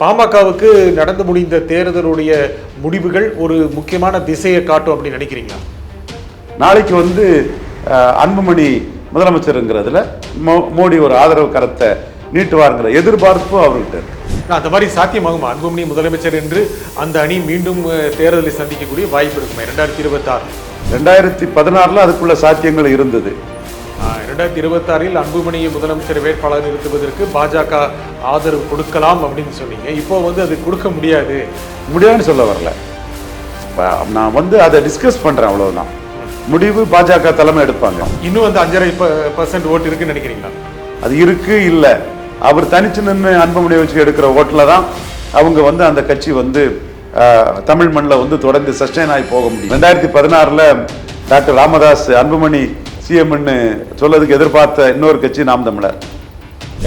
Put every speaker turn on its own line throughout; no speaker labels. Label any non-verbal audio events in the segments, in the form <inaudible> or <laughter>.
பாமகவுக்கு நடந்து முடிந்த தேர்தலுடைய முடிவுகள் ஒரு முக்கியமான திசையை காட்டும் அப்படின்னு நினைக்கிறீங்களா?
நாளைக்கு வந்து அன்புமணி முதலமைச்சருங்கிறதுல மோ மோடி ஒரு ஆதரவு கரத்தை நீட்டுவாருங்கிற எதிர்பார்ப்பு அவர்கிட்ட இருக்கு.
அந்த மாதிரி சாத்தியமாகுமா? அன்புமணி முதலமைச்சர் என்று அந்த அணி மீண்டும் தேர்தலை சந்திக்கக்கூடிய வாய்ப்பு இருக்குமா? இரண்டாயிரத்தி இருபத்தாறு.
ரெண்டாயிரத்தி பதினாறுல அதுக்குள்ள சாத்தியங்கள் இருந்தது.
இரண்டாயிரத்தி இருபத்தாறில் அன்புமணியை முதலமைச்சர் வேட்பாளர் நிறுத்துவதற்கு பாஜக ஆதரவு கொடுக்கலாம் அப்படின்னு சொன்னீங்க. இப்போ வந்து அது கொடுக்க முடியாது.
முடியாதுன்னு சொல்ல வரல. நான் வந்து அதை டிஸ்கஸ் பண்றேன் அவ்வளவுதான். முடிவு பாஜக தலைமை எடுப்பாங்க.
இன்னும் வந்து அஞ்சரை பர்சன்ட் ஓட்டு இருக்குன்னு நினைக்கிறீங்களா?
அது இருக்கு இல்ல. அவர் தனிச்சு நின்று அன்புமணியை வச்சு எடுக்கிற ஓட்டுல தான் அவங்க வந்து அந்த கட்சி வந்து தமிழ் மண்ணில் வந்து தொடர்ந்து சஸ்டைன் ஆகி போக முடியும். ரெண்டாயிரத்தி பதினாறுல டாக்டர் ராமதாஸ் அன்புமணி சிஎம்னு சொல்லதுக்கு எதிர்பார்த்த இன்னொரு கட்சி நாம் தமிழர்.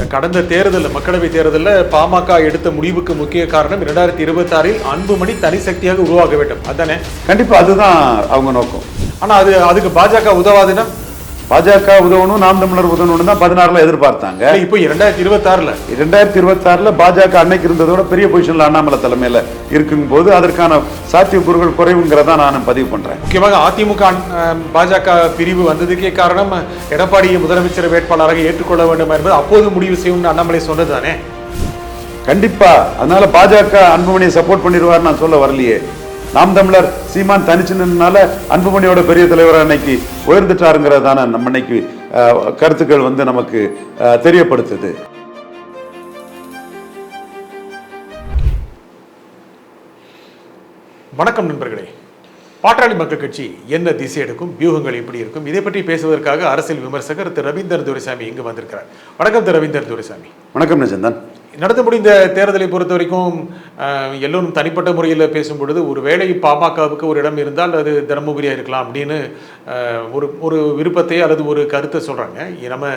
கடந்த தேர்தலில் மக்களவை தேர்தலில் பாமக எடுத்த முடிவுக்கு முக்கிய காரணம் இரண்டாயிரத்தி இருபத்தாறில் அன்புமணி தனி சக்தியாக உருவாக வேண்டும். அதானே?
கண்டிப்பா அதுதான் அவங்க நோக்கம்.
ஆனா அது அதுக்கு பாஜக உதவாதுன்னா?
பாஜக உதவணும் நாம் தமிழர் உதவணும் தான் பதினாறுல எதிர்பார்த்தாங்க.
இப்போ இரண்டாயிரத்தி இருபத்தாறுல.
ரெண்டாயிரத்தி இருபத்தி ஆறுல பாஜக அன்னைக்கு இருந்ததோட பெரிய பொசிஷன்ல அண்ணாமலை தலைமையில இருக்கும் போது அதற்கான சாத்தியக்கூறுகள் குறைவுங்கிறதா நான் பதிவு பண்றேன்.
முக்கியமாக அதிமுக பாஜக பிரிவு வந்ததுக்கே காரணம் எடப்பாடியை முதலமைச்சர் வேட்பாளராக ஏற்றுக்கொள்ள வேண்டும் என்பது அப்போது முடிவு செய்யும்னு அண்ணாமலை சொன்னதுதானே?
கண்டிப்பா. அதனால பாஜக அன்புமணியை சப்போர்ட் பண்ணிடுவார் நான் சொல்ல வரலையே. நாம் தமிழர் சீமான் தனிச்சு அன்புமணியோட பெரிய தலைவர் அன்னைக்கு உயர்ந்துட்டாருங்கிறதான நம்ம இன்னைக்கு கருத்துக்கள் வந்து நமக்கு தெரியப்படுத்துது.
வணக்கம் நண்பர்களே. பாட்டாளி மக்கள் கட்சி என்ன திசை எடுக்கும் வியூகங்கள் எப்படி இருக்கும் இதை பற்றி பேசுவதற்காக அரசியல் விமர்சகர் திரு ரவீந்தர் துரைசாமி இங்கு வந்திருக்கிறார். வணக்கம் திரு ரவீந்தர் துரைசாமி.
வணக்கம் நிஜந்தன்
நடந்து முடிந்த தேர்தலை பொறுத்த வரைக்கும் எல்லோரும் தனிப்பட்ட முறையில் பேசும் பொழுது ஒரு வேளை பாமகவுக்கு ஒரு இடம் இருந்தால் அது தருமபுரியாக இருக்கலாம் அப்படின்னு ஒரு ஒரு விருப்பத்தை அல்லது ஒரு கருத்தை சொல்கிறாங்க நம்ம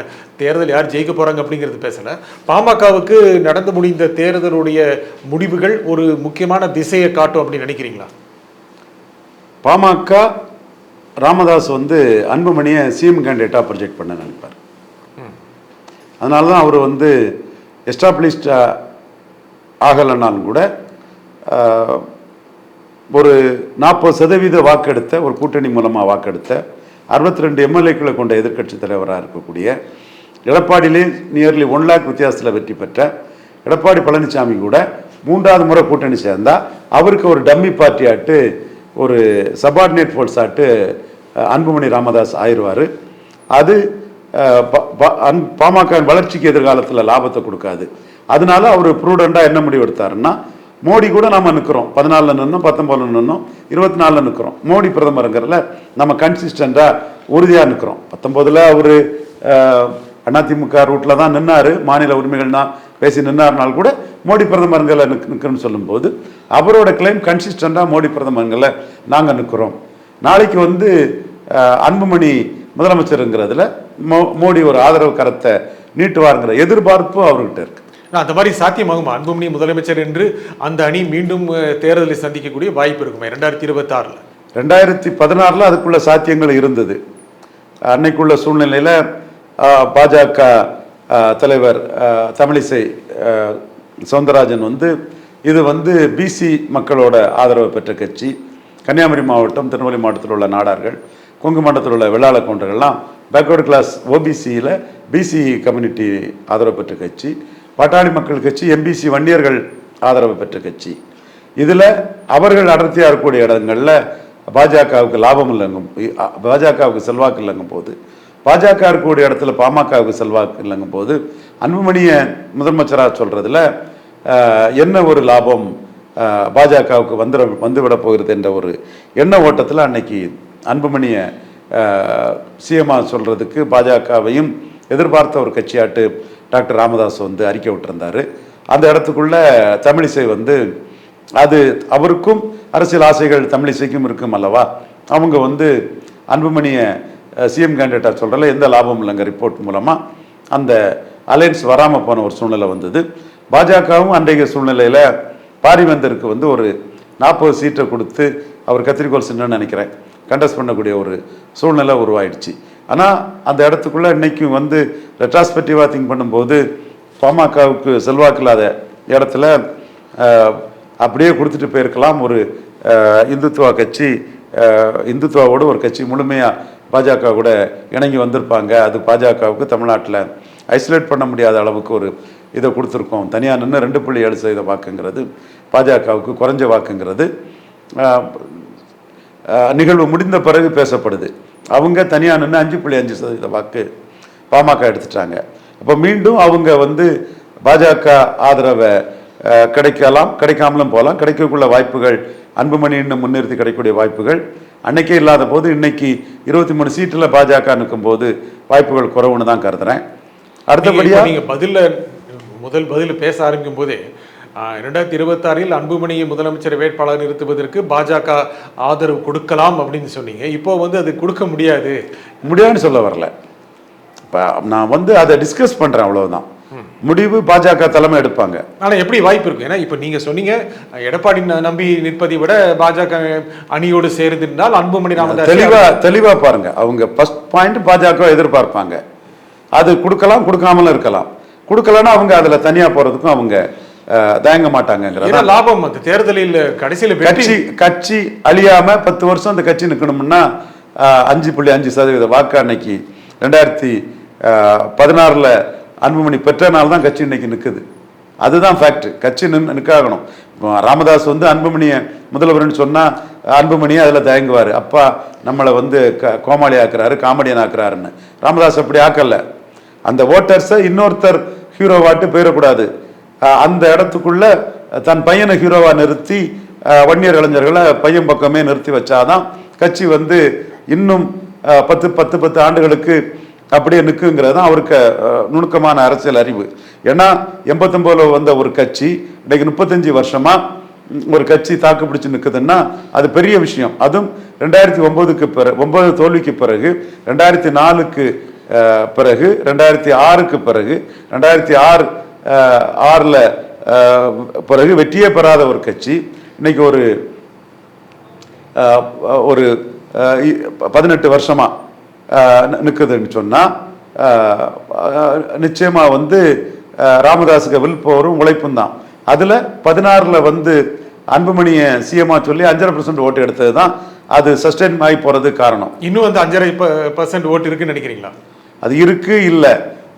தேர்தல் யார் ஜெயிக்க போகிறாங்க அப்படிங்கிறது பேசலை. பாமகவுக்கு நடந்து முடிந்த தேர்தலுடைய முடிவுகள் ஒரு முக்கியமான திசையை காட்டும் அப்படின்னு நினைக்கிறீங்களா?
பாமக ராமதாஸ் வந்து அன்புமணியை சிஎம் கேண்டிடேட்டாக ப்ரொஜெக்ட் பண்ண நினைப்பார். அதனால தான் அவர் வந்து எஸ்டாப்ளிஷ்டாக uh, ஆகலைனாலும் கூட ஒரு நாற்பது சதவீத வாக்கெடுத்த ஒரு கூட்டணி மூலமாக வாக்கெடுத்த அறுபத்தி ரெண்டு எம்எல்ஏக்களை கொண்ட எதிர்க்கட்சி தலைவராக இருக்கக்கூடிய எடப்பாடியிலே நியர்லி ஒன் லேக் வித்தியாசத்தில் வெற்றி பெற்ற எடப்பாடி பழனிசாமி கூட மூன்றாவது முறை கூட்டணி சேர்ந்தால் அவருக்கு ஒரு டம்மி பார்ட்டி ஆட்டு ஒரு சபார்டினேட் ஃபோர்ஸ் ஆட்டு அன்புமணி ராமதாஸ் ஆயிடுவார். அது பாமக ப- ப- அன்- வளர்ச்சிக்கு எதிர்காலத்தில் லாபத்தை கொடுக்காது. அதனால அவர் ப்ரூடெண்டாக என்ன முடிவு எடுத்தாருன்னா மோடி கூட நம்ம நிற்கிறோம் பதினாலில் நின்னோம் பத்தொம்பதுல நின்னோம் இருபத்தி நாலில் நிற்கிறோம் மோடி பிரதமருங்கிறதுல நம்ம கன்சிஸ்டண்டாக உறுதியாக நிற்கிறோம் பத்தொம்போதில் அவர் அதிமுக ரூட்டில் தான் நின்னார். மாநில உரிமைகள்னா பேசி நின்னார்னால் கூட மோடி பிரதமருங்களை நிக் நிற்கிறோன்னு சொல்லும்போது அவரோட கிளைம் கன்சிஸ்டண்டாக மோடி பிரதமருங்களை நாங்கள் நிற்கிறோம் நாளைக்கு வந்து அன்புமணி முதலமைச்சருங்கிறதுல மோ மோடி ஒரு ஆதரவு கரத்தை நீட்டுவாருங்கிற எதிர்பார்ப்பு அவர்கிட்ட இருக்கு.
அந்த மாதிரி சாத்தியமாகுமா? அன்புமணி முதலமைச்சர் என்று அந்த அணி மீண்டும் தேர்தலை சந்திக்கக்கூடிய வாய்ப்பு இருக்குமா இரண்டாயிரத்தி இருபத்தாறில்?
ரெண்டாயிரத்தி பதினாறில் அதுக்குள்ள சாத்தியங்கள் இருந்தது. அன்னைக்குள்ள சூழ்நிலையில் பாஜக தலைவர் தமிழிசை சவுந்தரராஜன் வந்து இது வந்து பிசி மக்களோட ஆதரவு பெற்ற கட்சி. கன்னியாகுமரி மாவட்டம் திருநெல்வேலி மாவட்டத்தில் உள்ள நாடார்கள். கொங்கு மண்டலத்தில் உள்ள வெள்ளாள கவுண்டர்கள்லாம் பேக்வர்டு கிளாஸ் ஓபிசியில் பிசி கம்யூனிட்டி ஆதரவு பெற்ற கட்சி பட்டாளி மக்கள் கட்சி எம்பிசி வன்னியர்கள் ஆதரவு பெற்ற கட்சி. இதில் அவர்கள் அடர்த்தியாக இருக்கக்கூடிய இடங்களில் பாஜகவுக்கு லாபம் இல்லைங்கும் பாஜகவுக்கு செல்வாக்கு இல்லைங்கும் போது பாஜக இருக்கக்கூடிய இடத்துல பாமகவுக்கு செல்வாக்கு இல்லைங்கும் போது அன்புமணியை முதலமைச்சராக சொல்கிறதுல என்ன ஒரு லாபம் பாஜகவுக்கு வந்துட வந்துவிட போகிறது என்ற ஒரு எண்ண ஓட்டத்தில் அன்னைக்கு அன்புமணியை சிஎம்மா சொல்கிறதுக்கு பாஜகவையும் எதிர்பார்த்த ஒரு கட்சியாட்டு டாக்டர் ராமதாஸ் வந்து அறிக்கை விட்டுருந்தார். அந்த இடத்துக்குள்ள தமிழிசை வந்து அது அவருக்கும் அரசியல் ஆசைகள் தமிழிசைக்கும் இருக்கும் அல்லவா? அவங்க வந்து அன்புமணியை சிஎம் கேண்டிடேட்டாக சொல்கிறல எந்த லாபமும் இல்லைங்க ரிப்போர்ட் மூலமாக அந்த அலையன்ஸ் வராமல் போன ஒரு சூழ்நிலை வந்தது. பாஜகவும் அன்றைய சூழ்நிலையில் பாரிவேந்தருக்கு வந்து ஒரு நாற்பது சீட்டை கொடுத்து அவர் கத்திரிக்கோள் சின்னன்னு நினைக்கிறேன். கண்டஸ்ட் பண்ணக்கூடிய ஒரு சூழ்நிலை உருவாயிடுச்சு. ஆனால் அந்த இடத்துக்குள்ளே இன்னைக்கும் வந்து ரெட்ராஸ்பெக்டிவாக திங்க் பண்ணும்போது பாமகவுக்கு செல்வாக்கு இல்லாத இடத்துல அப்படியே கொடுத்துட்டு போயிருக்கலாம் ஒரு இந்துத்துவா கட்சி இந்துத்துவாவோடு இந்துத்துவாவோட ஒரு கட்சி முழுமையாக பாஜக கூட இணங்கி வந்திருப்பாங்க. அது பாஜகவுக்கு தமிழ்நாட்டில் ஐசோலேட் பண்ண முடியாத அளவுக்கு ஒரு இதை கொடுத்துருக்கோம். தனியாக நின்று ரெண்டு புள்ளி ஏழு சதவீத வாக்குங்கிறது பாஜகவுக்கு குறைஞ்ச வாக்குங்கிறது. நிகழ்வு முடிந்த பிறகு பேசப்படுது. அவங்க தனியாக நின்று அஞ்சு புள்ளி அஞ்சு சதவீத வாக்கு பாமக எடுத்துட்டாங்க. அப்போ மீண்டும் அவங்க வந்து பாஜக ஆதரவை கிடைக்கலாம் கிடைக்காமலும் போகலாம். கிடைக்கக்குள்ள வாய்ப்புகள் அன்புமணின்னு முன்னிறுத்தி கிடைக்கக்கூடிய வாய்ப்புகள். அன்னைக்கே இல்லாத போது இன்னைக்கு இருபத்தி மூணு சீட்டில் பாஜக நிற்கும் போது வாய்ப்புகள் குறைவுன்னு தான் கருதுறேன். அடுத்தபடியா
நீங்க பதில்ல முதல் பதில் பேச ஆரம்பிக்கும் போதே இரண்டாயிரத்தி இருபத்தாறில் அன்புமணியை முதலமைச்சர் வேட்பாளர் நிறுத்துவதற்கு பாஜக ஆதரவு கொடுக்கலாம் அப்படின்னு சொன்னீங்க. இப்போ வந்து அது கொடுக்க முடியாது.
முடியாதுன்னு சொல்ல வரல. இப்போ நான் வந்து அதை டிஸ்கஸ் பண்ணுறேன் அவ்வளவுதான். முடிவு பாஜக தலைமை எடுப்பாங்க.
ஆனா எப்படி வாய்ப்பு இருக்கு? ஏன்னா இப்போ நீங்க சொன்னீங்க எடப்பாடி நம்பி நிற்பதை விட பாஜக அணியோடு சேர்ந்திருந்தால் அன்புமணி ராமதாஸ்
தெளிவா தெளிவா பாருங்க. அவங்க ஃபர்ஸ்ட் பாயிண்ட் பாஜக எதிர்பார்ப்பாங்க. அது கொடுக்கலாம் கொடுக்காமலும் இருக்கலாம். கொடுக்கலன்னா அவங்க அதுல தனியா போறதுக்கும் அவங்க தயங்க மாட்டாங்கங்கிறத
ஏன்னா லாபம்? அந்த தேர்தலில் கடைசியில்
கட்சி கட்சி அழியாம பத்து வருஷம் அந்த கட்சி நிற்கணும்னா அஞ்சு புள்ளி அஞ்சு சதவீத வாக்கு அன்னைக்கு ரெண்டாயிரத்தி பதினாறுல அன்புமணி பெற்றனால தான் கட்சி இன்னைக்கு நிற்குது அதுதான் ஃபேக்ட் கட்சி நின்று நிற்காகணும் இப்போ ராமதாஸ் வந்து அன்புமணியை முதல்வர்னு சொன்னா அன்புமணியை அதில் தயங்குவார். அப்பா நம்மளை வந்து க கோமாளி ஆக்குறாரு காமெடியன் ஆக்குறாருன்னு. ராமதாஸ் அப்படி ஆக்கல. அந்த ஓட்டர்ஸை இன்னொருத்தர் ஹீரோவாட்டு போயிடக்கூடாது. அஹ் அந்த இடத்துக்குள்ள தன் பையனை ஹீரோவா நிறுத்தி வன்னியர் இளைஞர்களை பையன் பக்கமே நிறுத்தி வச்சாதான் கட்சி வந்து இன்னும் பத்து பத்து பத்து ஆண்டுகளுக்கு அப்படியே நிற்குங்கிறது தான் அவருக்கு நுணுக்கமான அரசியல் அறிவு. ஏன்னா எண்பத்தொம்போதுல வந்த ஒரு கட்சி இன்னைக்கு முப்பத்தஞ்சு வருஷமா ஒரு கட்சி தாக்கு பிடிச்சு நிற்குதுன்னா அது பெரிய விஷயம். அதுவும் ரெண்டாயிரத்தி ஒன்பதுக்கு பிறகு ஒன்பது தோல்விக்கு பிறகு ரெண்டாயிரத்தி நாலுக்கு பிறகு ரெண்டாயிரத்தி ஆறுக்கு பிறகு ரெண்டாயிரத்தி ஆறு ஆறுல பிறகு வெற்றியே பெறாத ஒரு கட்சி. இன்னைக்கு ஒரு ஒரு பதினெட்டு வருஷமா அஹ், நி- நிக்குதுன்னு சொன்னா அஹ், அஹ், நிச்சயமா வந்து ராமதாஸுக்கு வில் போரும் உழைப்பும் தான். அதுல பதினாறுல வந்து அன்புமணியை சிஎம்மா சொல்லி அஞ்சரை பர்சன்ட் ஓட்டு எடுத்தது தான். அது சஸ்டெயின் ஆகி போறது காரணம்.
இன்னும் அந்த அஞ்சரை பர்சன்ட் ஓட்டு இருக்குன்னு நினைக்கிறீங்களா?
அது இருக்கு இல்ல.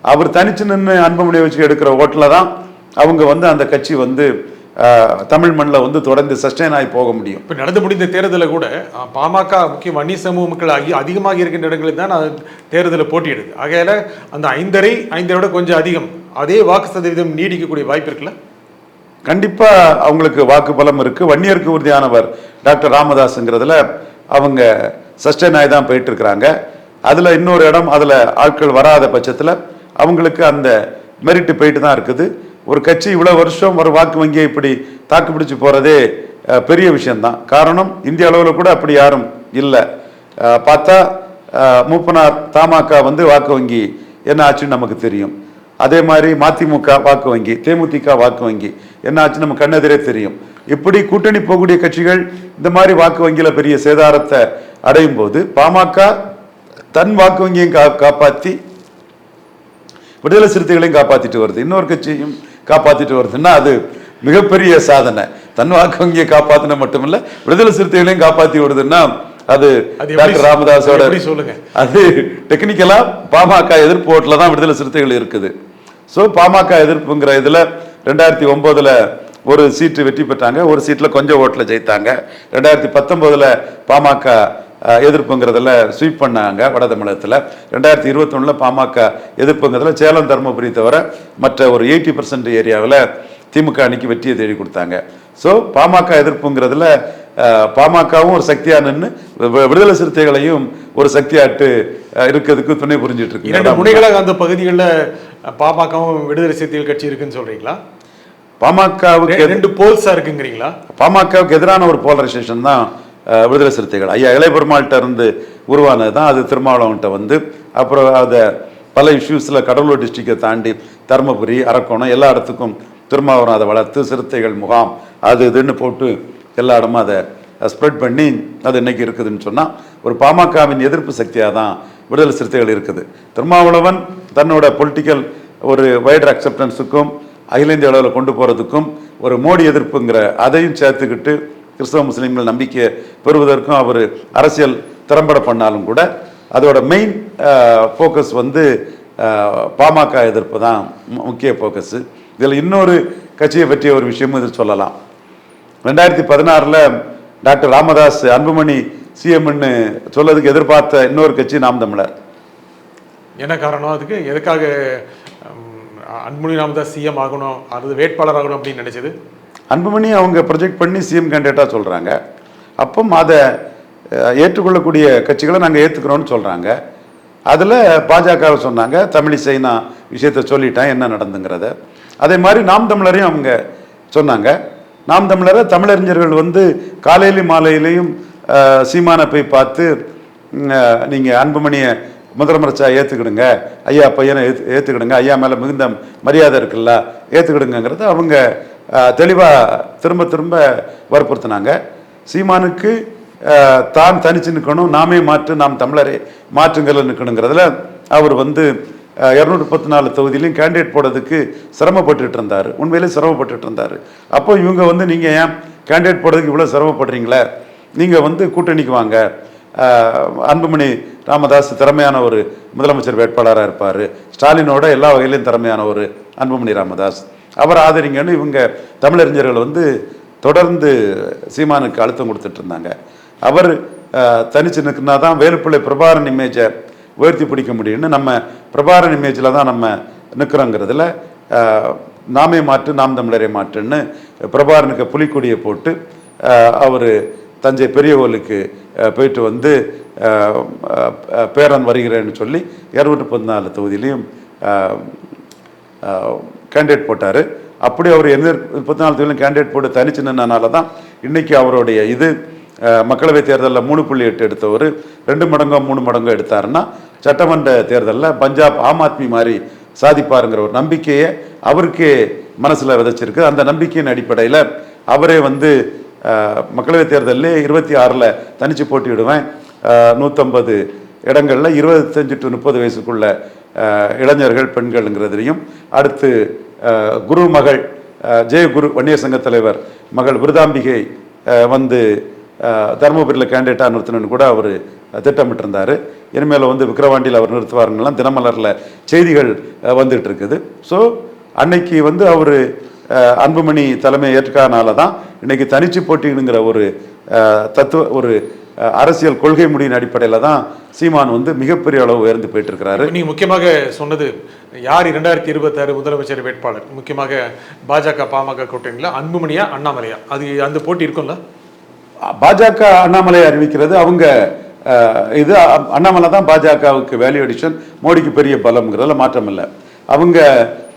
அவர் தனிச்சு நின்று அன்புமணியை வச்சு எடுக்கிற ஓட்டுல தான் அவங்க வந்து அந்த கட்சி வந்து தமிழ் மண்ணில் வந்து தொடர்ந்து சஸ்டெயின் ஆகி போக முடியும்.
இப்போ நடந்து முடிந்த தேர்தலில் கூட பாமக முக்கிய வன்னி சமூக மக்கள் அதி- அதிகமாக இருக்கின்ற இடங்களில் தான் அது தேர்தலில் போட்டியிடுது. ஆகையால அந்த ஐந்தரை ஐந்தரை விட கொஞ்சம் அதிகம் அதே வாக்கு சதவீதம் நீடிக்கக்கூடிய வாய்ப்பு இருக்குல்ல?
கண்டிப்பா அவங்களுக்கு வாக்கு பலம் இருக்கு. வன்னியருக்கு உறுதியானவர் டாக்டர் ராமதாஸ்ங்கிறதுல அவங்க சஸ்டெயின் ஆகி தான் போயிட்டு இருக்கிறாங்க. அதுல இன்னொரு இடம் அதுல ஆட்கள் வராத பட்சத்துல அவங்களுக்கு அந்த மெரிட்டு போயிட்டு தான் இருக்குது. ஒரு கட்சி இவ்வளோ வருஷம் ஒரு வாக்கு வங்கியை இப்படி தாக்கு பிடிச்சு போகிறதே பெரிய விஷயந்தான் காரணம் இந்திய அளவில் கூட அப்படி யாரும் இல்லை. பார்த்தா மூப்பனார் தமாக வந்து வாக்கு வங்கி என்ன ஆச்சுன்னு நமக்கு தெரியும். அதே மாதிரி மதிமுக வாக்கு வங்கி தேமுதிக வாக்கு வங்கி என்ன ஆச்சு நம்ம கண்ணெதிரே தெரியும். இப்படி கூட்டணி போகக்கூடிய கட்சிகள் இந்த மாதிரி வாக்கு வங்கியில் பெரிய சேதாரத்தை அடையும் போது பாமக தன் வாக்கு வங்கியும் கா காப்பாற்றி விடுதலை சிறுத்தைகளையும் காப்பாத்திட்டு வருது. இன்னொரு கட்சியும் காப்பாத்திட்டு வருதுன்னா அது? மிகப்பெரிய சாதனை. தன் வாக்கு வங்கியை காப்பாத்தின மட்டுமில்ல விடுதலை சிறுத்தைகளையும் காப்பாத்தி வருதுன்னா அது டாக்டர் ராமதாஸோட
சொல்லுங்க?
அது டெக்னிக்கலா பாமக எதிர்ப்பு ஓட்டுல தான் விடுதலை சிறுத்தைகள் இருக்குது. ஸோ பாமக எதிர்ப்புங்கிற இதுல ரெண்டாயிரத்தி ஒன்பதுல ஒரு சீட்டு வெற்றி பெற்றாங்க. ஒரு சீட்ல கொஞ்சம் ஓட்டுல ஜெயித்தாங்க. ரெண்டாயிரத்தி பத்தொன்பதுல பாமக எதிர்ப்புங்கிறதுல ஸ்வீப் பண்ணாங்க வட தமிழகத்துல. ரெண்டாயிரத்தி இருபத்தொன்னுல பாமக எதிர்ப்புங்கிறதுல சேலம் தருமபுரி தவிர மற்ற ஒரு எயிட்டி பர்சன்ட் ஏரியாவில் திமுக அணிக்கு வெற்றியை தேடி கொடுத்தாங்க. ஸோ பாமக எதிர்ப்புங்கிறதுல பாமகவும் ஒரு சக்தியா நின்று விடுதலை சிறுத்தைகளையும் ஒரு சக்தியாட்டு இருக்கிறதுக்கு துணை புரிஞ்சிட்டு இருக்கு.
இரண்டு முனைகளாக அந்த பகுதிகளில் பாமகவும் விடுதலை சிறுத்தைகள் கட்சி இருக்குன்னு சொல்றீங்களா?
பாமகவுக்கு
ரெண்டு போல்ஸா இருக்குங்கிறீங்களா?
பாமகவுக்கு எதிரான ஒரு போலரைசேஷன் தான் விடுதலை சிறுத்தைகள். ஐயா இளையபெருமாள்கிட்ட இருந்து உருவானது தான் அது திருமாவளவன்கிட்ட வந்து அப்புறம் அதை பல இஷ்யூஸில் கடலூர் டிஸ்ட்ரிக்டை தாண்டி தருமபுரி அரக்கோணம் எல்லா இடத்துக்கும் திருமாவரம் அதை வளர்த்து சிறுத்தைகள் முகாம் அது இதுன்னு போட்டு எல்லா இடமும் அதை ஸ்ப்ரெட் பண்ணி அது இன்னைக்கு இருக்குதுன்னு சொன்னால் ஒரு பாமகவின் எதிர்ப்பு சக்தியாக தான் விடுதலை சிறுத்தைகள் இருக்குது. திருமாவளவன் தன்னோட பொலிட்டிக்கல் ஒரு வைடர் அக்செப்டன்ஸுக்கும் அகில இந்திய அளவில் கொண்டு போகிறதுக்கும் ஒரு மோடி எதிர்ப்புங்கிற அதையும் சேர்த்துக்கிட்டு கிறிஸ்தவ முஸ்லீம்கள் நம்பிக்கை பெறுவதற்கும் அவர் அரசியல் திறம்பட பண்ணாலும் கூட அதோட மெயின் ஃபோக்கஸ் வந்து பாமக எதிர்ப்பு தான் மு- முக்கிய ஃபோக்கஸ் இதில் இன்னொரு கட்சியை பற்றிய ஒரு விஷயமும் இதில் சொல்லலாம். ரெண்டாயிரத்தி பதினாறில் டாக்டர் ராமதாஸ் அன்புமணி சிஎம்னு சொல்லதுக்கு எதிர்பார்த்த இன்னொரு கட்சி நாம் தமிழர்.
என்ன காரணம்? அதுக்கு எதுக்காக அன்புமணி ராமதாஸ் சிஎம் ஆகணும் அல்லது வேட்பாளர் ஆகணும் அப்படின்னு நினைச்சது?
அன்புமணி அவங்க ப்ரொஜெக்ட் பண்ணி சிஎம் கேண்டிடேட்டாக சொல்கிறாங்க அப்போ அதை ஏற்றுக்கொள்ளக்கூடிய கட்சிகளை நாங்கள் ஏற்றுக்கிறோன்னு சொல்கிறாங்க அதில் பாஜகவை சொன்னாங்க தமிழிசை நான் விஷயத்த சொல்லிட்டேன் என்ன நடந்துங்கிறத. அதே மாதிரி நாம் தமிழரையும் அவங்க சொன்னாங்க. நாம் தமிழரை தமிழறிஞர்கள் வந்து காலையிலையும் மாலையிலையும் சீமானை போய் பார்த்து நீங்கள் அன்புமணியை முதலமைச்சா ஏற்றுக்கிடுங்க ஐயா பையனை ஏற்று ஏற்றுக்கிடுங்க ஐயா மேலே மிகுந்த மரியாதை இருக்குல்ல ஏற்றுக்கிடுங்கிறத அவங்க தெளிவாக திரும்ப திரும்ப வற்புறுத்தினாங்க. சீமானுக்கு தான் தனிச்சு நிற்கணும் நாமே மாற்று நாம் தமிழரை மாற்றுங்கள் நிற்கணுங்கிறதுல அவர் வந்து இரநூத்தி முப்பத்தி நாலு தொகுதியிலையும் கேண்டிடேட் போடுறதுக்கு சிரமப்பட்டுட்டு இருந்தார். உண்மையிலே சிரமப்பட்டுட்டு இருந்தார். அப்போ இவங்க வந்து நீங்கள் ஏன் கேண்டிடேட் போடுறதுக்கு இவ்வளோ சிரமப்படுறீங்களே? நீங்கள் வந்து கூட்டணிக்கு வாங்க. அன்புமணி ராமதாஸ் திறமையான ஒரு முதலமைச்சர் வேட்பாளராக இருப்பார். ஸ்டாலினோட எல்லா வகையிலையும் திறமையான ஒரு அன்புமணி ராமதாஸ். அவர் ஆதரிங்கன்னு இவங்க தமிழறிஞர்கள் வந்து தொடர்ந்து சீமானுக்கு அழுத்தம் கொடுத்துட்டு இருந்தாங்க. அவர் தனிச்சு நிற்கினா தான் வேலுப்பிள்ளை பிரபாரன் இமேஜை உயர்த்தி பிடிக்க முடியும்னு நம்ம பிரபாரன் இமேஜில் தான் நம்ம நிற்கிறோங்கிறதுல நாமே மாற்று நாம் தமிழரை மாற்றுன்னு பிரபாரனுக்கு புலிக்கொடியை போட்டு அவர் தஞ்சை பெரிய கோயிலுக்கு போயிட்டு வந்து பேரன் வருகிறேன்னு சொல்லி இரநூற்றி பதினாலு தொகுதியிலையும் கேண்டிடேட் போட்டார். அப்படி அவர் எந்த முப்பத்தி நாலு தொகுதியிலும் கேண்டிடேட் போட்டு தனிச்சு நின்றனால தான் இன்றைக்கி அவருடைய இது மக்களவைத் தேர்தலில் மூணு புள்ளி எட்டு எடுத்தவர் ரெண்டு மடங்கோ மூணு மடங்கோ எடுத்தாருன்னா சட்டமன்ற தேர்தலில் பஞ்சாப் ஆம் ஆத்மி மாதிரி சாதிப்பாருங்கிற ஒரு நம்பிக்கையை அவருக்கே மனசில் விதைச்சிருக்கு. அந்த நம்பிக்கையின் அடிப்படையில் அவரே வந்து மக்களவைத் தேர்தலில் இருபத்தி ஆறில் தனிச்சு போட்டியிடுவேன். நூற்றம்பது இடங்களில் இருபத்தஞ்சு டு முப்பது வயசுக்குள்ளே இளைஞர்கள் பெண்கள்ங்கிறதுலையும் அடுத்து குரு மகள் ஜெயகுரு வன்னியர் சங்க தலைவர் மகள் விருதாம்பிகை வந்து தருமபுரியில் கேண்டிடேட்டாக நிறுத்தணும்னு கூட அவர் திட்டமிட்டிருந்தார். இனிமேல் வந்து விக்கிரவாண்டியில் அவர் நிறுத்துவாருங்கெல்லாம் தினமலரில் செய்திகள் அஹ், வந்துட்டு இருக்குது ஸோ அன்னைக்கு வந்து அவர் அன்புமணி தலைமை ஏற்காதனால தான் இன்னைக்கு தனிச்சு போட்டிங்கிற ஒரு தத்துவ ஒரு அரசியல் கொள்கை முடியின் அடிப்படையில் தான் சீமான் வந்து மிகப்பெரிய அளவு உயர்ந்து போயிட்டு இருக்கிறாரு
நீங்க முக்கியமாக சொன்னது யார் இரண்டாயிரத்தி இருபத்தாறு முதலமைச்சர் வேட்பாளர்? முக்கியமாக பாஜக பாமக கூட்டணியில் அன்புமணியா அண்ணாமலையா? அது அந்த போட்டி இருக்கும்ல?
பாஜக அண்ணாமலை அறிவிக்கிறது. அவங்க இது அண்ணாமலை தான் பாஜகவுக்கு வேல்யூ அடிஷன் மோடிக்கு பெரிய பலம்ங்கிறதுல மாற்றம் இல்லை அவங்க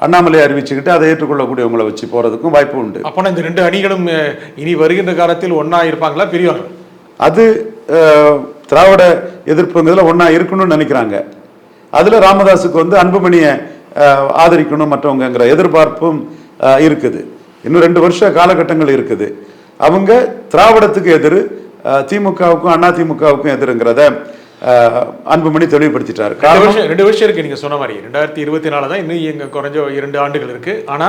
அண்ணாமலை அறிவிச்சுக்கிட்டு அதை ஏற்றுக்கொள்ளக்கூடியவங்களை வச்சு போறதுக்கும் வாய்ப்பு உண்டு.
அப்போனா இந்த ரெண்டு அணிகளும் இனி வருகின்ற காலத்தில் ஒண்ணா இருப்பாங்களா பிரிவாங்களா
அது திராவிட எதிர்ப்புங்கிறதுல ஒன்றா இருக்கணும்னு நினைக்கிறாங்க. அதில் ராமதாஸுக்கு வந்து அன்புமணியை ஆதரிக்கணும் மற்றவங்கங்கிற எதிர்பார்ப்பும் இருக்குது. இன்னும் ரெண்டு வருஷ காலகட்டங்கள் இருக்குது. அவங்க திராவிடத்துக்கு எதிர் திமுகவுக்கும் அண்ணா திமுகவுக்கும் எதிருங்கிறத அன்புமணி தெளிவுபடுத்திட்டாரு.
ரெண்டு வருஷம் ரெண்டு வருஷம் இருக்கு நீங்க சொன்ன மாதிரி. ரெண்டாயிரத்தி இருபத்தி நாலு தான் இன்னும் இங்க குறைஞ்ச இரண்டு ஆண்டுகள் இருக்கு. ஆனா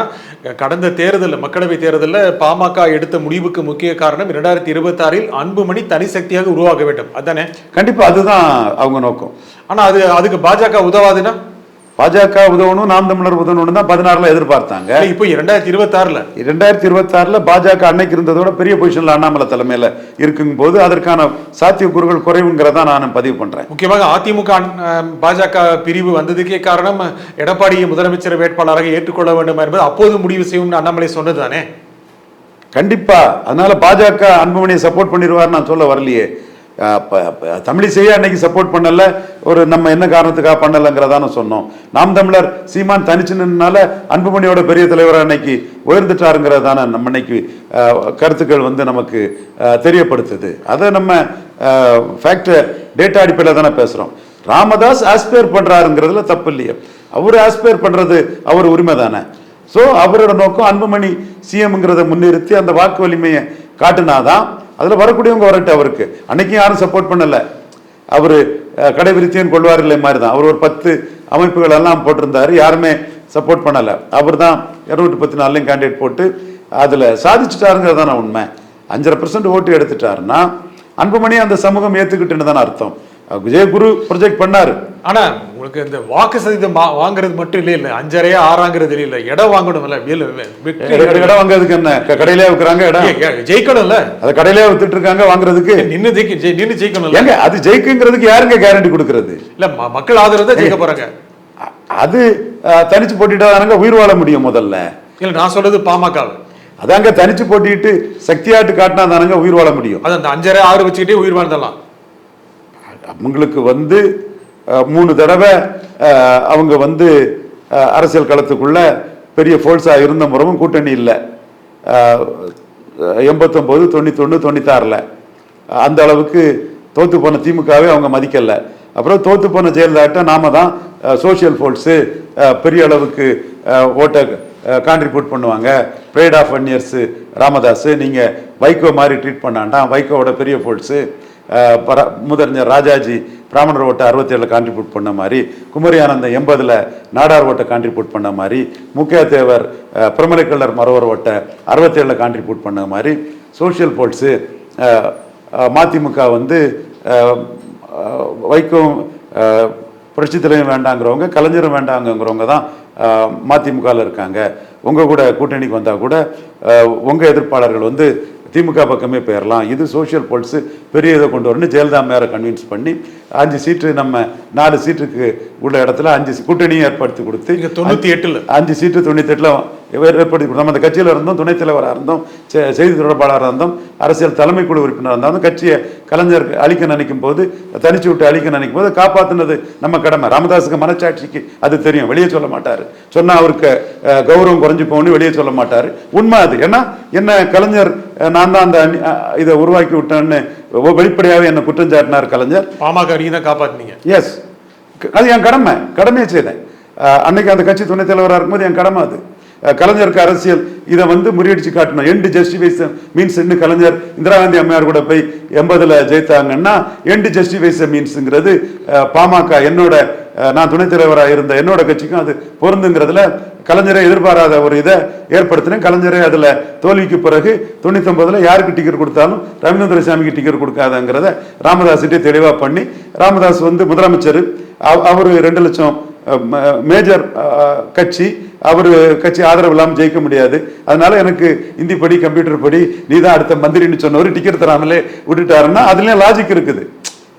கடந்த தேர்தலில் மக்களவை தேர்தலில் பாமக எடுத்த முடிவுக்கு முக்கிய காரணம் இரண்டாயிரத்தி இருபத்தாறில் அன்புமணி தனி சக்தியாக உருவாக வேண்டும். அதானே?
கண்டிப்பா அதுதான் அவங்க நோக்கம்.
ஆனா அது அதுக்கு பாஜக உதவாதுன்னா?
பாஜக உதவணும் நாம் தமிழர் உதவணும்னு தான் பதினாறுல எதிர்பார்த்தாங்க.
இப்போ இரண்டாயிரத்தி இருபத்தாறுல.
ரெண்டாயிரத்தி இருபத்தாறுல பாஜக அன்னைக்கு இருந்ததோட பெரிய பொசிஷன்ல அண்ணாமலை தலைமையில இருக்கும் போது அதற்கான சாத்தியக்கூறுகள் குறைவுங்கிறத நான் பதிவு பண்றேன்.
முக்கியமாக அதிமுக பாஜக பிரிவு வந்ததுக்கே காரணம் எடப்பாடியை முதலமைச்சர் வேட்பாளராக ஏற்றுக்கொள்ள வேண்டும் என்பது அப்போது முடிவு செய்யும் அண்ணாமலை சொன்னதுதானே?
கண்டிப்பா. அதனால பாஜக அன்புமணியை சப்போர்ட் பண்ணிடுவார் நான் சொல்ல வரலையே. தமிழிசையே அன்னைக்கு சப்போர்ட் பண்ணல. ஒரு நம்ம என்ன காரணத்துக்காக பண்ணலங்கிறதான சொன்னோம். நாம் தமிழர் சீமான் தனிச்சு நின்னால அன்புமணியோட பெரிய தலைவர் அன்னைக்கு உயர்ந்துட்டாருங்கிறதான நம்ம இன்னைக்கு கருத்துக்கள் வந்து நமக்கு தெரியப்படுத்துது. அதை நம்ம ஃபேக்ட் டேட்டா அடிப்படையில் தானே பேசுகிறோம் ராமதாஸ் ஆஸ்பயர் பண்ணுறாருங்கிறதுல தப்பு இல்லையே. அவர் ஆஸ்பயர் பண்ணுறது அவர் உரிமை தானே. ஸோ அவரோட நோக்கம் அன்புமணி சிஎம்ங்கிறத முன்னிறுத்தி அந்த வாக்கு வலிமையை காட்டுனாதான் அதில் வரக்கூடியவங்க வரட்டு அவருக்கு. அன்னைக்கும் யாரும் சப்போர்ட் பண்ணலை. அவர் கடைபிடித்தியன் கொள்வார் இல்லை மாதிரி தான் அவர் ஒரு பத்து அமைப்புகள் எல்லாம் போட்டிருந்தாரு. யாருமே சப்போர்ட் பண்ணலை. அவர் தான் இரநூத்தி பத்து நாலுலையும் கேண்டிடேட் போட்டு அதில் சாதிச்சுட்டாருங்கிறது தானே உண்மை. அஞ்சரை பர்சன்ட் ஓட்டு எடுத்துட்டாருன்னா அன்புமணி அந்த சமூகம் ஏற்றுக்கிட்டுன்னு தானே அர்த்தம். விஜயகுரு ப்ரொஜெக்ட் பண்ணாரு.
ஆனா உங்களுக்கு இந்த வாக்கு சதவீதம் வாங்குறது மட்டும் இல்ல இல்ல அஞ்சரையா ஆறாங்கிறது இல்ல இடம் வாங்கணும்ல வீல- வெற்றி
இடம் வாங்குறதுக்கு என்ன? கடையிலே விற்கிறாங்க இடம்.
ஜெயிக்கணும்ல?
அதை கடையிலே வித்துட்டு இருக்காங்க வாங்குறதுக்கு.
நின்னு ஜெயிக்க ஜெயி- நின்னு ஜெயிக்கணும்ல?
ஏங்க அது ஜெயிக்குங்கிறதுக்கு யாருங்க கேரண்டி கொடுக்கறது?
இல்ல மக்கள் ஆதரவு தான் ஜெயிக்க போறாங்க.
அது தனிச்சு போட்டிட்டாதானங்க உயிர் வாழ முடியும் முதல்ல.
இல்ல நான் சொல்றது பாமக
அதாங்க தனிச்சு போட்டிட்டு சக்தியாட்டு காட்டினா தானங்க உயிர் வாழ முடியும்.
அது அந்த அஞ்சரை ஆறு வச்சுக்கிட்டே உயிர் வாழ்ந்தலாம்
அவங்களுக்கு வந்து மூணு தடவை அவங்க வந்து அரசியல் களத்துக்குள்ள பெரிய ஃபோர்ஸா இருந்த முறவும் கூட்டணி இல்லை. எண்பத்தொம்போது தொண்ணூத்தொன்று தொண்ணூத்தாறில். அந்த அளவுக்கு தோத்து போன திமுகவே அவங்க மதிக்கலை. அப்புறம் தோத்து போன ஜெயலலிதாட்ட நாம தான் சோஷியல் ஃபோர்ஸு பெரிய அளவுக்கு ஓட்டை கான்ட்ரிபியூட் பண்ணுவாங்க. ப்ரேட் ஆஃப் ஒன் இயர்ஸு ராமதாஸ் நீங்கள் வைகோ மாதிரி ட்ரீட் பண்ணாண்டாம். வைகோவோட பெரிய ஃபோர்ஸு பர முதறிஞர் ராஜாஜி பிராமணர் ஓட்டை அறுபத்தேழில் கான்ட்ரிபியூட் பண்ண மாதிரி குமரி ஆனந்தம் எண்பதில் நாடார் ஓட்டை கான்ட்ரிபியூட் பண்ண மாதிரி முக்கிய தேவர் பிரமலைக்கல்லர் மரவர் ஓட்டை அறுபத்தேழில் கான்ட்ரிபியூட் பண்ண மாதிரி சோஷியல் போல்ஸு மதிமுக வந்து வைக்கும் புரட்சி தலைவர் வேண்டாங்கிறவங்க கலைஞரும் வேண்டாங்கிறவங்க தான் மதிமுகவில் இருக்காங்க. உங்கள் கூட கூட்டணிக்கு வந்தால் கூட உங்கள் எதிர்ப்பாளர்கள் வந்து திமுக பக்கமே போயிடலாம் இது சோஷியல் பொலிட்ஸு பெரிய இதை கொண்டு வரணும் ஜெயலலிதா மேரை கன்வின்ஸ் பண்ணி அஞ்சு சீட்டு நம்ம நாலு சீட்டுக்கு உள்ள இடத்துல அஞ்சு கூட்டணியும் ஏற்படுத்தி கொடுத்து
இங்க தொண்ணூத்தி எட்டுல
அஞ்சு சீட்டு தொண்ணூத்தி எட்டுல ஏற்படுத்தி கொடுத்தோம். நம்ம அந்த கட்சியில் இருந்தோம் துணைத் தலைவராக இருந்தோம் செய்தி தொடர்பாளராக இருந்தோம் அரசியல் தலைமை குழு உறுப்பினராக இருந்தோம். கட்சியை கலைஞர் அழிக்க நினைக்கும் போது தனிச்சு விட்டு அழிக்க நினைக்கும் போது காப்பாத்துனது நம்ம கடமை. ராமதாஸுக்கு மனச்சாட்சிக்கு அது தெரியும். வெளியே சொல்ல மாட்டாரு. சொன்னா அவருக்கு கௌரவம் குறைஞ்சு போகணும்னு வெளியே சொல்ல மாட்டாரு. உண்மை அது. ஏன்னா என்ன கலைஞர் நான் தான் அந்த இதை உருவாக்கி விட்டேன்னு வெளிப்படையாகவே என்ன குற்றம் சாட்டினார் கலைஞர்.
பாமக தான் காப்பாத்துனீங்க.
எஸ் அது என் கடமை. கடமையை செய்தேன். அன்னைக்கு அந்த கட்சி துணைத் தலைவராக இருக்கும்போது என் கடமை அது. கலைஞருக்கு அரசியல் இதை வந்து முறியடிச்சு காட்டணும். எண்டு ஜஸ்டிஃபைஸ் மீன்ஸ் இன்னும் கலைஞர்? இந்திரா காந்தி அம்மையார் கூட போய் எண்பதுல ஜெயித்தாங்கன்னா எண்டு ஜஸ்டிஃபைஸ் மீன்ஸுங்கிறது பாமக என்னோட நான் துணைத் தலைவராக இருந்த என்னோட கட்சிக்கும் அது பொருந்துங்கிறதுல கலைஞரை எதிர்பாராத ஒரு இதை ஏற்படுத்தினேன். கலைஞரை அதில் தோல்விக்கு பிறகு தொண்ணூத்தொம்பதுல யாருக்கு டிக்கெட் கொடுத்தாலும் ரவீந்திர சாமிக்கு டிக்கெட் கொடுக்காதங்கிறத ராமதாஸ்கிட்டே தெளிவாக பண்ணி ராமதாஸ் வந்து முதலமைச்சர். அவர் ரெண்டு லட்சம் மேஜர் கட்சி அவர் கட்சி ஆதரவு இல்லாமல் ஜெயிக்க முடியாது. அதனால எனக்கு இந்தி படி கம்ப்யூட்டர் படி நீ தான் அடுத்த மந்திரின்னு சொன்னவர் டிக்கெட் தராமலே விட்டுட்டாருன்னா அதுலேயும் லாஜிக் இருக்குது.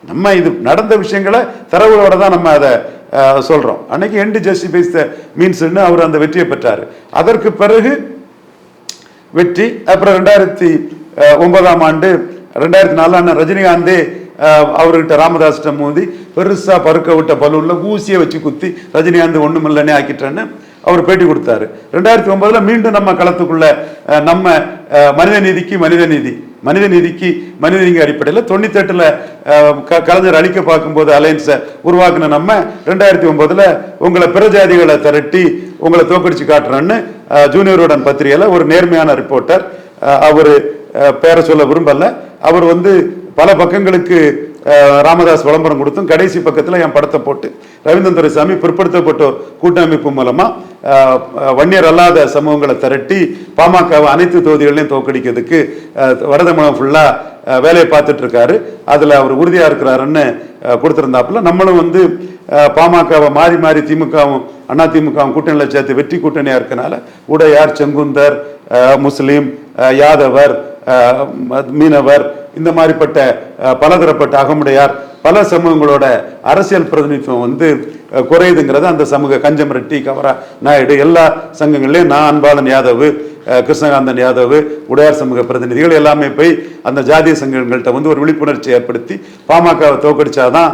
நம்ம இது நடந்த விஷயங்களை தரவுகளோட தான் நம்ம அதை அஹ், சொல்றோம். அன்னைக்கு எண்டு ஜஸ்டிஃபைஸ் த மீன்ஸ்னு அவர் அந்த வெற்றியை பெற்றார். அதற்கு பிறகு வெற்றி அப்புறம் ரெண்டாயிரத்தி அஹ், ஒன்பதாம் ஆண்டு ரெண்டாயிரத்தி நாலு ரஜினிகாந்தே அவர்கிட்ட ராமதாஸ்கிட்ட மோதி பெருசா பருக்க விட்ட பலூன்ல ஊசியை வச்சு குத்தி ரஜினிகாந்த் ஒண்ணுமில்லனே ஆக்கிட்டேன்னு அவர் பேட்டி கொடுத்தாரு. ரெண்டாயிரத்தி ஒன்பதுல மீண்டும் நம்ம களத்துக்குள்ள அஹ், நம்ம அஹ், மனித நீதிக்கு மனித நீதி. மனித நீதிக்கு மனித நீதி அடிப்படையில் தொண்ணூத்தி எட்டுல கலைஞர் அழிக்க பார்க்கும்போது அலையன்ஸை உருவாக்குன நம்ம ரெண்டாயிரத்தி ஒன்பதுல உங்களை பிற ஜாதிகளை திரட்டி உங்களை தோக்கடிச்சு காட்டுறேன்னு ஜூனியருடன் பத்திரிகையில ஒரு நேர்மையான ரிப்போர்ட்டர் அவர் பேரை சொல்ல விரும்பல. அவர் வந்து பல பக்கங்களுக்கு ராமதாஸ் விளம்பரம் கொடுத்தும் கடைசி பக்கத்தில் என் படத்தை போட்டு ரவீந்திரன் துரைசாமி பிற்படுத்தப்பட்டோர் கூட்டமைப்பு மூலமாக வன்னியர் அல்லாத சமூகங்களை திரட்டி பாமகவை அனைத்து தொகுதிகளையும் தோக்கடிக்கிறதுக்கு அஹ், வடதமிழகம் வேலையை பார்த்துட்டு இருக்காரு அதில் அவர் உறுதியாக இருக்கிறாருன்னு கொடுத்துருந்தாப்புல. நம்மளும் வந்து பாமகவை மாறி மாறி திமுகவும் அண்ணா திமுகவும் கூட்டணியில் சேர்த்து வெற்றி கூட்டணியாக இருக்கனால உடையார் செங்குந்தர் முஸ்லீம் யாதவர் மீனவர் இந்த மாதிரிப்பட்ட பலதரப்பட்ட அகமுடையார் பல சமூகங்களோட அரசியல் பிரதிநிதித்துவம் வந்து குறையுதுங்கிறது அந்த சமூக கஞ்சம் ரெட்டி கவரா நாயுடு எல்லா சங்கங்கள்லேயும் நான் அன்பாளன் யாதவ் கிருஷ்ணகாந்தன் யாதவ் உடையார் சமூக பிரதிநிதிகள் எல்லாமே போய் அந்த ஜாதிய சங்கங்கள்கிட்ட வந்து ஒரு விழிப்புணர்ச்சி ஏற்படுத்தி பாமகவை தோக்கடிச்சாதான்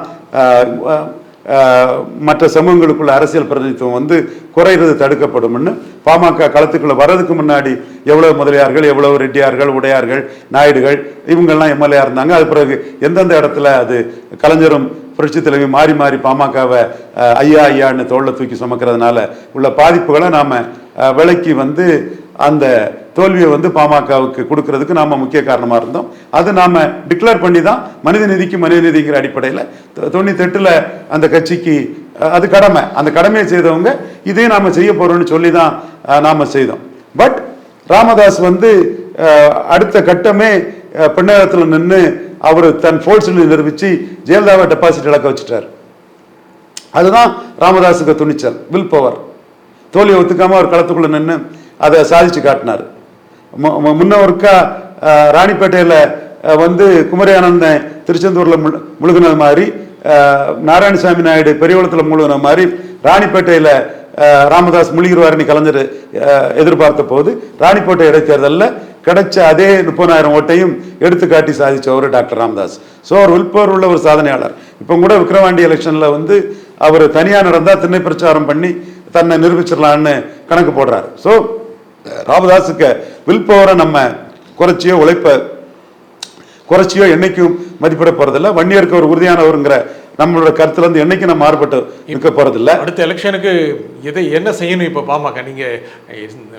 மற்ற சமூகங்களுக்குள்ள அரசியல் பிரதிநிதித்துவம் வந்து குறைகிறது தடுக்கப்படும்னு பாமக களத்துக்குள்ள வர்றதுக்கு முன்னாடி எவ்வளவு முதலியார்கள் எவ்வளவு ரெட்டியார்கள் உடையார்கள் நாயுடுகள் இவங்கெல்லாம் எம்எல்ஏ இருந்தாங்க. அது பிறகு எந்தெந்த இடத்துல அது கலைஞரும் புரட்சி தலைவி மாறி மாறி பாமகவை ஐயா ஐயான்னு தோளில் தூக்கி சுமக்கிறதுனால உள்ள பாதிப்புகளை நாம அஹ், விலைக்கு வந்து அந்த தோல்வியை வந்து பாமகவுக்கு கொடுக்கறதுக்கு நாம முக்கிய காரணமா இருந்தோம். அது நாம டிக்ளேர் பண்ணி தான் மனித நிதிக்கு மனித நீதிங்கிற அடிப்படையில் தொண்ணூத்தி அந்த கட்சிக்கு அது கடமை. அந்த கடமையை செய்தவங்க இதே நாம செய்ய போறோம்னு சொல்லி தான் நாம் நாம செய்தோம். பட் ராமதாஸ் வந்து அடுத்த கட்டமே அஹ், பெண்ணகத்தில் நின்று அவர் தன் ஃபோர்ஸில் நிரூபிச்சு ஜெயலலிதாவை டெபாசிட் இழக்க வச்சுட்டார். அதுதான் ராமதாஸுக்கு துணிச்சல் வில் பவர் தோல்வியை ஒத்துக்காம அவர் களத்துக்குள்ள நின்று அதை சாதிச்சு காட்டினார். முன்ன ஒருக்கா ராணிப்பேட்டையில் வந்து குமரி திருச்செந்தூரில் திருச்செந்தூர்ல முழு- முழுகுனது மாதிரி நாராயணசாமி நாயுடு பெரியவளத்தில் முழுகின மாதிரி ராணிப்பேட்டையில் ராமதாஸ் முழுகிருவாருன்னு கலைஞர் எதிர்பார்த்த போது ராணிப்பேட்டை இடைத்தேர்தலில் கிடைச்ச அதே முப்பதாயிரம் ஓட்டையும் எடுத்துக்காட்டி சாதித்தவர் டாக்டர் ராமதாஸ். ஸோ அவர் வில்பவர் உள்ள ஒரு சாதனையாளர். இப்போ கூட விக்ரவாண்டி எலெக்ஷனில் வந்து அவர் தனியாக நடந்தால் திண்ணை பிரச்சாரம் பண்ணி தன்னை நிரூபிச்சிடலான்னு கணக்கு போடுறாரு. ஸோ ராமதாஸுக்கு வில் பவரை நம்ம குறைச்சியோ உழைப்ப குறைச்சியோ என்னைக்கும் மதிப்பிட போறதில்ல. வன்னியருக்கு ஒரு உறுதியானவருங்கிற நம்மளோட கருத்துல இருந்து என்னைக்கும் நம்ம மாறுபட்டு இருக்க போறதில்ல.
அடுத்த எலெக்ஷனுக்கு எதை என்ன செய்யணும் இப்போ பாமக? நீங்க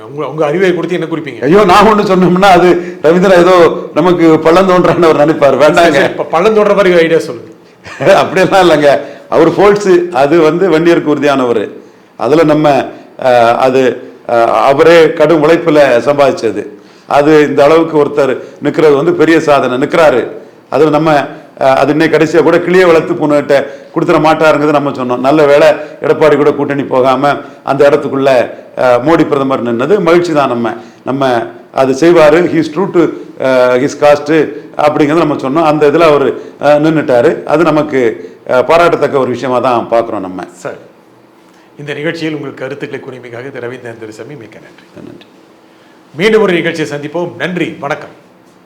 உங்க உங்க அறிவை கொடுத்து என்ன குறிப்பீங்க?
ஐயோ நான் ஒண்ணு சொன்னோம்னா அது ரவீந்திரா ஏதோ நமக்கு பள்ளம் தோன்றான்னு அவர் நினைப்பார். வேண்டாங்க.
இப்போ பள்ளம் தோன்ற மாதிரி ஐடியா சொல்லுங்க. <laughs>
அப்படியெல்லாம் இல்லைங்க. அவர் ஃபோல்ட்ஸு அது வந்து வன்னியருக்கு உறுதியானவர். அதுல நம்ம அது அவரே கடும் உழைப்பில் சம்பாதிச்சது. அது இந்த அளவுக்கு ஒருத்தர் நிற்கிறது வந்து பெரிய சாதனை. நிற்கிறாரு அதில் நம்ம அது இன்னைக்கு கடைசியாக கூட கிளியை வளர்த்து பொண்ணுகிட்ட கொடுத்துட மாட்டாருங்கிறது நம்ம சொன்னோம். நல்ல வேளை எடப்பாடி கூட கூட்டணி போகாமல் அந்த இடத்துக்குள்ள மோடி பிரதமர் நின்னது மகிழ்ச்சி தான் நம்ம. நம்ம அது செய்வார். He's true to his caste அப்படிங்கிறத நம்ம சொன்னோம். அந்த இதில் அவர் நின்றுட்டார் அது நமக்கு பாராட்டத்தக்க ஒரு விஷயமா தான் பார்க்குறோம் நம்ம.
சரி இந்த நிகழ்ச்சியில் உங்கள் கருத்துக்களை கூறியமைக்காக திரு ரவீந்திரன் துரைசாமி மிக்க நன்றி.
நன்றி.
மீண்டும் ஒரு நிகழ்ச்சியை சந்திப்போம். நன்றி. வணக்கம்.